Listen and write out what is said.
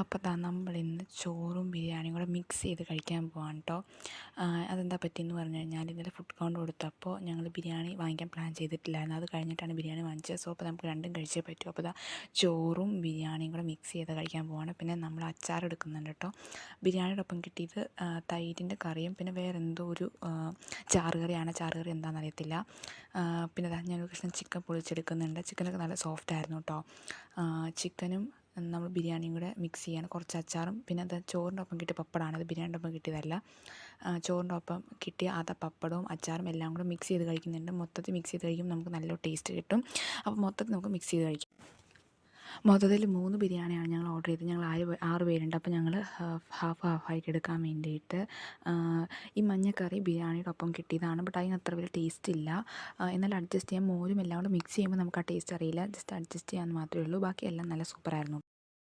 അപ്പോൾ ദാ നമ്മളിന്ന് ചോറും ബിരിയാണിയും കൂടെ മിക്സ് ചെയ്ത് കഴിക്കാൻ പോവാണ് കേട്ടോ അതെന്താ പറ്റിയെന്ന് പറഞ്ഞു കഴിഞ്ഞാൽ ഇന്നലെ ഫുഡ് കൗണ്ട് കൊടുത്തപ്പോൾ ഞങ്ങൾ ബിരിയാണി വാങ്ങിക്കാൻ പ്ലാൻ ചെയ്തിട്ടില്ലായിരുന്നു. അത് കഴിഞ്ഞിട്ടാണ് ബിരിയാണി വാങ്ങിച്ചത്. സോ അപ്പോൾ നമുക്ക് രണ്ടും കഴിച്ചേ പറ്റൂ. അപ്പോൾ ദാ ചോറും ബിരിയാണിയും കൂടെ മിക്സ് ചെയ്ത് കഴിക്കാൻ പോവാണ്. പിന്നെ നമ്മൾ അച്ചാർ എടുക്കുന്നുണ്ട് കേട്ടോ ബിരിയാണിയുടെ ഒപ്പം കിട്ടിയത് തൈരിന്റെ കറിയും പിന്നെ വേറെ എന്തോ ഒരു ചാറുകറിയാണ് ചാറുകറി എന്താണെന്ന് അറിയത്തില്ല. പിന്നെ ഞാൻ ഒരു കഷ്ണം ചിക്കൻ പൊളിച്ചെടുക്കുന്നുണ്ട്. ചിക്കനൊക്കെ നല്ല സോഫ്റ്റ് ആയിരുന്നു കേട്ടോ ചിക്കനും നമ്മൾ ബിരിയാണിയും കൂടെ മിക്സ് ചെയ്യാണ്. കുറച്ച് അച്ചാറും പിന്നെ അത് ചോറിന്റെ ഒപ്പം കിട്ടിയ പപ്പടമാണ് അത് ബിരിയാണിന്റെ ഒപ്പം കിട്ടിയതല്ല. ചോറിന്റെ ഒപ്പം കിട്ടിയ അത് പപ്പടവും അച്ചാറും എല്ലാം കൂടെ മിക്സ് ചെയ്ത് കഴിക്കുന്നുണ്ട്. മൊത്തത്തിൽ മിക്സ് ചെയ്ത് കഴിക്കുമ്പോൾ നമുക്ക് നല്ല ടേസ്റ്റ് കിട്ടും. അപ്പോൾ മൊത്തത്തിൽ നമുക്ക് മിക്സ് ചെയ്ത് കഴിക്കാം. മൊത്തത്തിൽ മൂന്ന് ബിരിയാണിയാണ് ഞങ്ങൾ ഓർഡർ ചെയ്തത്. ഞങ്ങൾ ആറ് ആറ് പേരുണ്ട്. അപ്പോൾ ഞങ്ങൾ ഹാഫ് ഹാഫായിട്ട് എടുക്കാൻ വേണ്ടിയിട്ട് ഈ മഞ്ഞക്കറി ബിരിയാണിയുടെ ഒപ്പം കിട്ടിയതാണ്. ബട്ട് അതിന് അത്ര വലിയ ടേസ്റ്റ് ഇല്ല. എന്നാൽ അഡ്ജസ്റ്റ് ചെയ്യാൻ മോരും എല്ലാം കൂടെ മിക്സ് ചെയ്യുമ്പോൾ നമുക്ക് ആ ടേസ്റ്റ് അറിയില്ല. ജസ്റ്റ് അഡ്ജസ്റ്റ് ചെയ്യാൻ മാത്രമേ ഉള്ളൂ. ബാക്കി എല്ലാം നല്ല സൂപ്പറായിരുന്നു